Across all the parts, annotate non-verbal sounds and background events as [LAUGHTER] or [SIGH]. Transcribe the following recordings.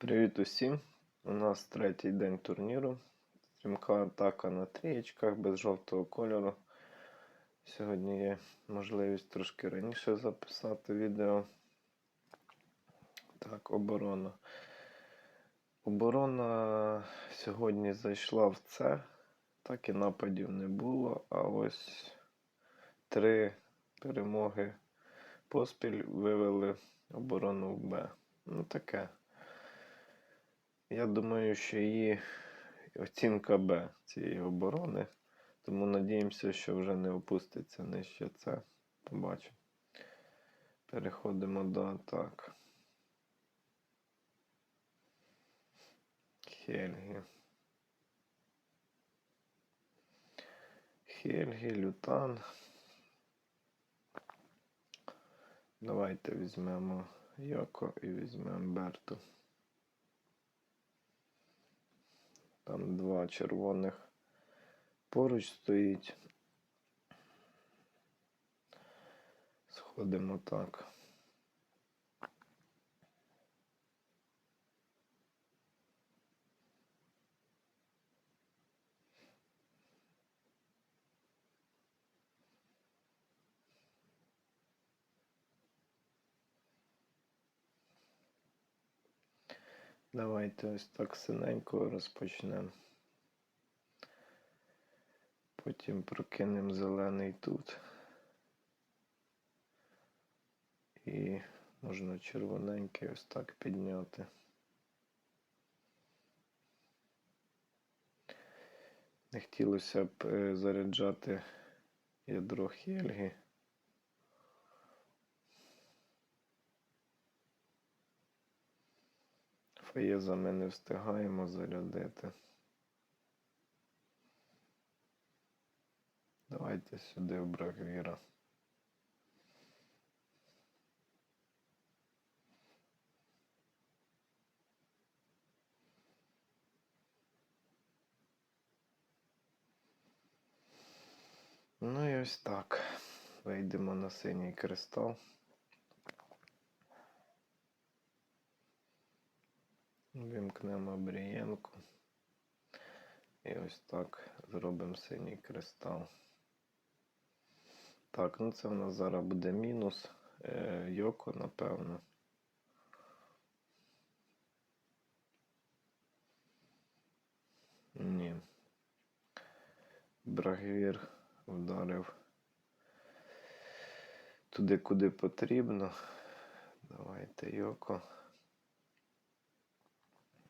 Привіт усім! У нас третій день турніру. Стрімка атака на трієчках без жовтого кольору. Сьогодні є можливість трошки раніше записати відео. Так, оборона. Оборона сьогодні зайшла в С, так і нападів не було. А ось три перемоги поспіль вивели оборону в Б. Ну таке. Я думаю, що її оцінка Б цієї оборони. Тому надіємося, що вже не опуститься нижче це. Побачимо. Переходимо до атак. Хельгі. Хельгі, Лютан. Давайте візьмемо Йоко і візьмемо Берту. Там два червоних поруч стоїть. Сходимо так. Давайте ось так синенько розпочнемо. Потім прокинемо зелений тут. І можна червоненький ось так підняти. Не хотілося б е, заряджати ядро Хельги. Фаєза ми не встигаємо зарядити. Давайте сюди в Брагвіра. Ну і ось так. Вийдемо на синій кристал. Вимкнемо Брієнку. І ось так зробимо синій кристал. Так, ну це в нас зараз буде мінус. Е, Йоко, напевно. Ні. Брагвір вдарив туди, куди потрібно. Давайте Йоко.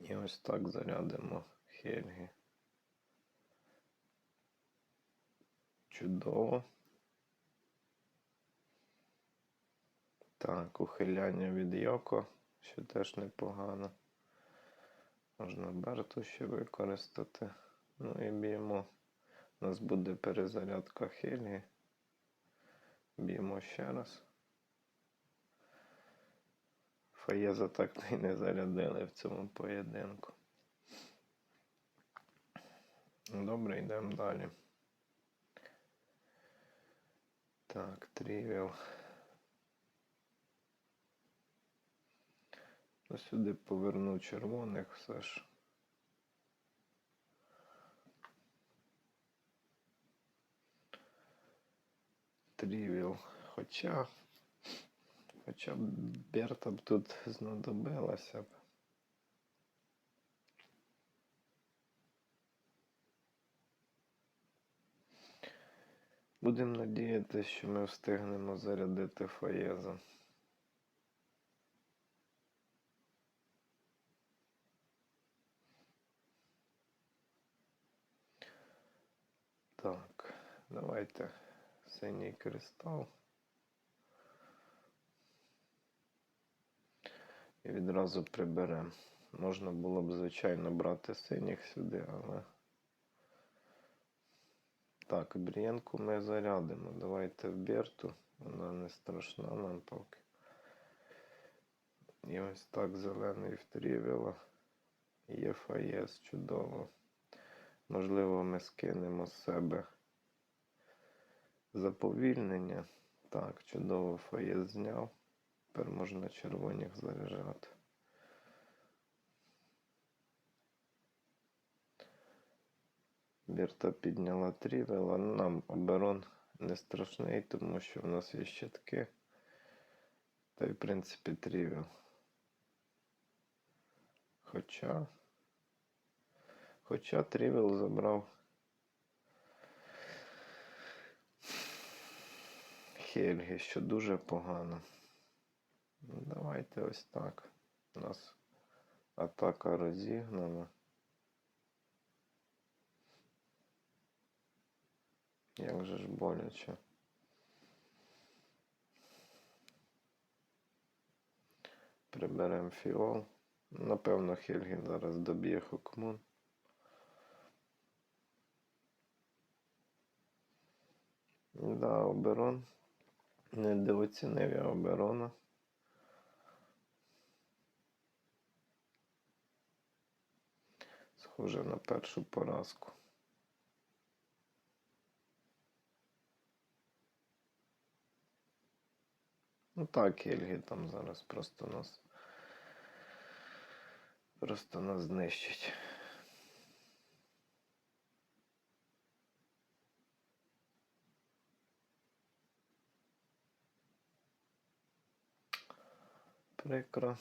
І ось так зарядимо Хельги. Чудово. Так, ухиляння від Йоко, що теж непогано. Можна Берту ще використати. Ну і б'ємо. У нас буде перезарядка Хельги. Б'ємо ще раз. Фаєза так [LAUGHS] та й не зарядили в цьому поєдинку. Добре, йдемо далі. Так, трівіл. Ну, сюди поверну червоних все ж. Трівіл. Хоча. Хоча б Берта б тут знадобилася б. Будемо надіятися, що ми встигнемо зарядити Фаєза. Так, давайте синій кристал. І відразу приберемо. Можна було б, звичайно, брати синіх сюди, але. Так, брієнку ми зарядимо. Давайте в Берту. Вона не страшна нам поки. І ось так зелений в трівіла. Є фаєс чудово. Можливо, ми скинемо з себе заповільнення. Так, чудово фаєс зняв. Тепер можна червоних заряджати. Бірта підняла 3 але нам оберон не страшний, тому що в нас є щитки. Та й в принципі трівел. Хоча Хоча трівел забрав Хельги, що дуже погано. Ну, давайте ось так. У нас атака розігнана. Як же ж боляче. Приберемо фіол. Напевно, Хельгін зараз доб'є Хокмун. Да, оберон. Недооцінив я оборона. Схоже на першу поразку. Ну так, Ельги там зараз просто нас. Просто нас знищить. Прикро.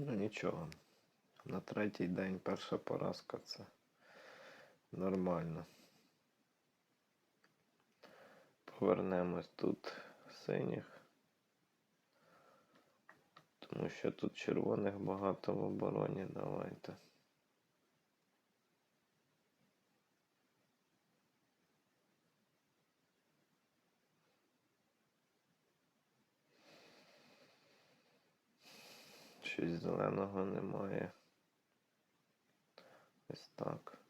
Ну нічого. На третій день перша поразка це нормально. Повернемось тут синіх. Тому що тут червоних багато в обороні. Давайте. Щось зеленого немає. Ось так.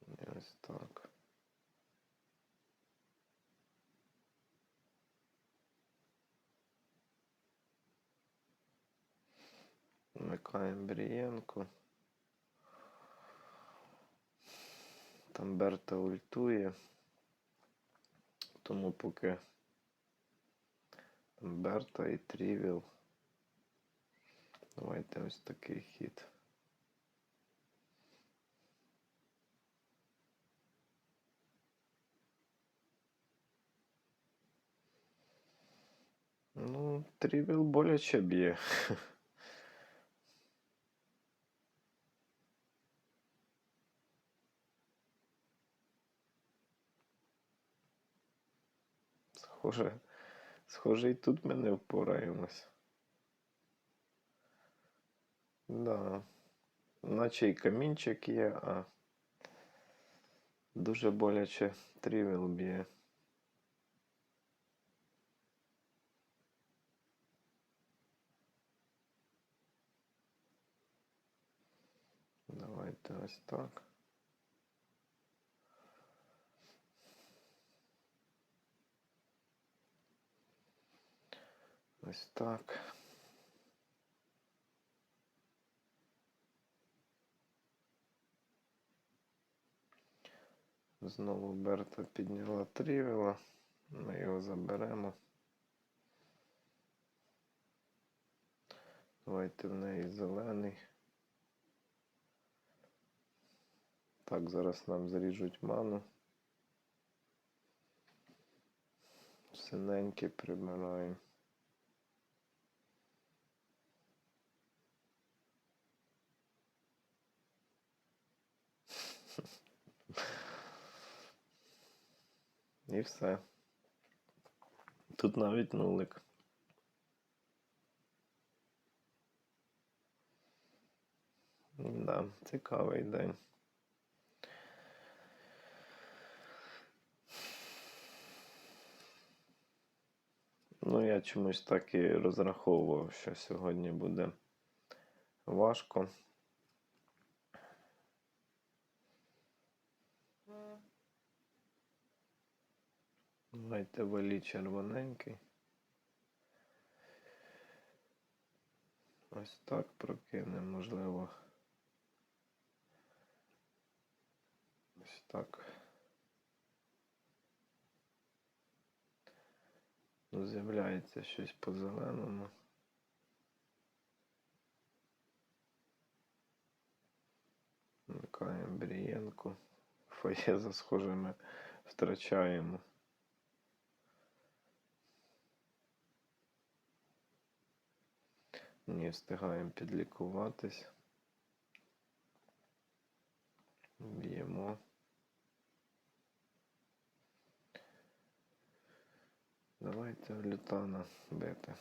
І ось так. Вмикаємо Брієнко. Там Берта ультує. Тому поки Берта і Трівіл. Давайте ось такий хід. Ну, Трівіл боляче б'є. Схоже, Схоже, і тут ми не впораємось. Да. Наче і камінчик є, а дуже боляче трівел б'є. Давайте ось так. Ось так. Знову Берта підняла трівела. Ми його заберемо. Давайте в неї зелений. Так, зараз нам зріжуть ману. Синенькі прибираємо. І все. Тут навіть нулик. Да, цікавий день. Ну, я чомусь так і розраховував, що сьогодні буде важко. Давайте валі червоненький. Ось так прокинемо, можливо. Ось так. Ну, з'являється щось по зеленому. Вмикаємо Брієнку. Фоє за схожими втрачаємо. Не встигаємо підлікуватись. Б'ємо. Давайте в лютана бити.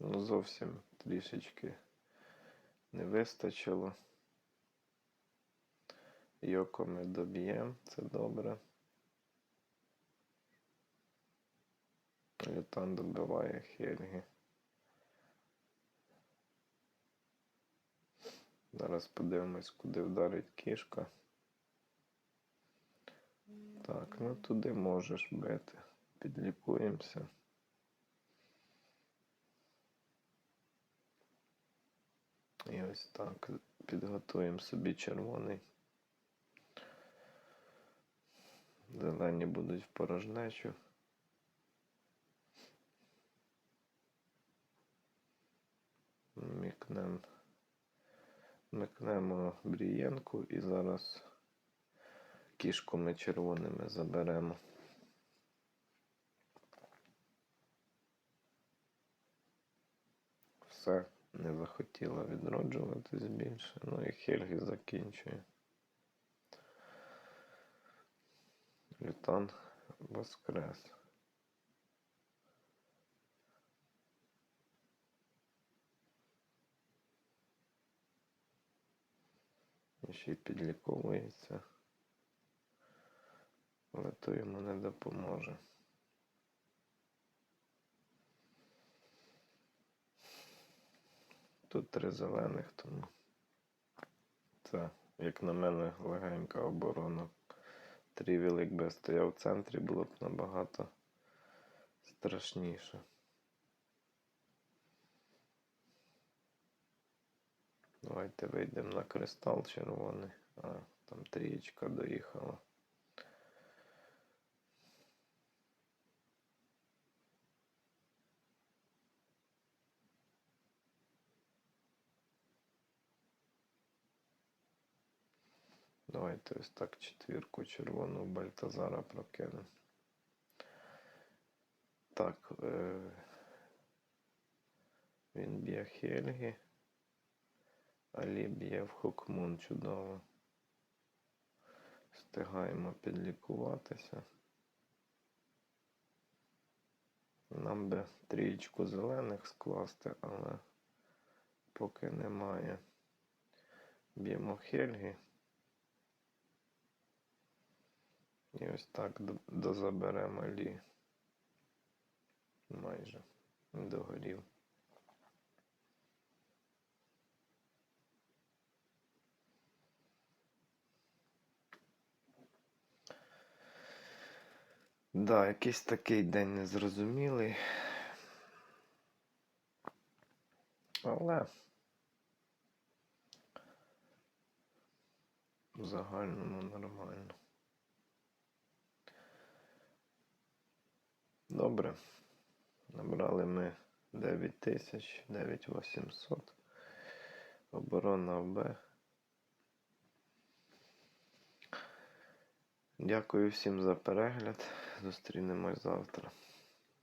Ну, зовсім трішечки не вистачило. Йоко ми доб'ємо, це добре. Лютан добиває Хельги. Зараз подивимось, куди вдарить кішка. Так, ну туди можеш бити. Підлікуємося. І ось так підготуємо собі червоний. Зелені будуть в порожнечу. Мікнем. Микнемо брієнку і зараз кішку ми червоними заберемо. Все, не захотіла відроджуватись більше. Ну і Хельги закінчує. Лютан воскрес. Ще й підліковується. Але то йому не допоможе. Тут три зелених, тому це, як на мене, легенька оборона. Трівіл, якби стояв в центрі, було б набагато страшніше. Давайте вийдемо на кристал червоний. А, там трієчка доїхала. Давайте ось так четвірку червону Бальтазара прокинемо. Так, е... він б'є Хельгі. Алі б'є в Хокмун чудово. Встигаємо підлікуватися. Нам би трієчку зелених скласти, але поки немає. Б'ємо Хельгі. І ось так дозаберемо Лі. Майже догорів. Да, якийсь такий день незрозумілий. Але в загальному нормально. Добре. Набрали ми 9 тисяч, 9800. Оборона Б. Дякую всім за перегляд. Зустрінемось завтра.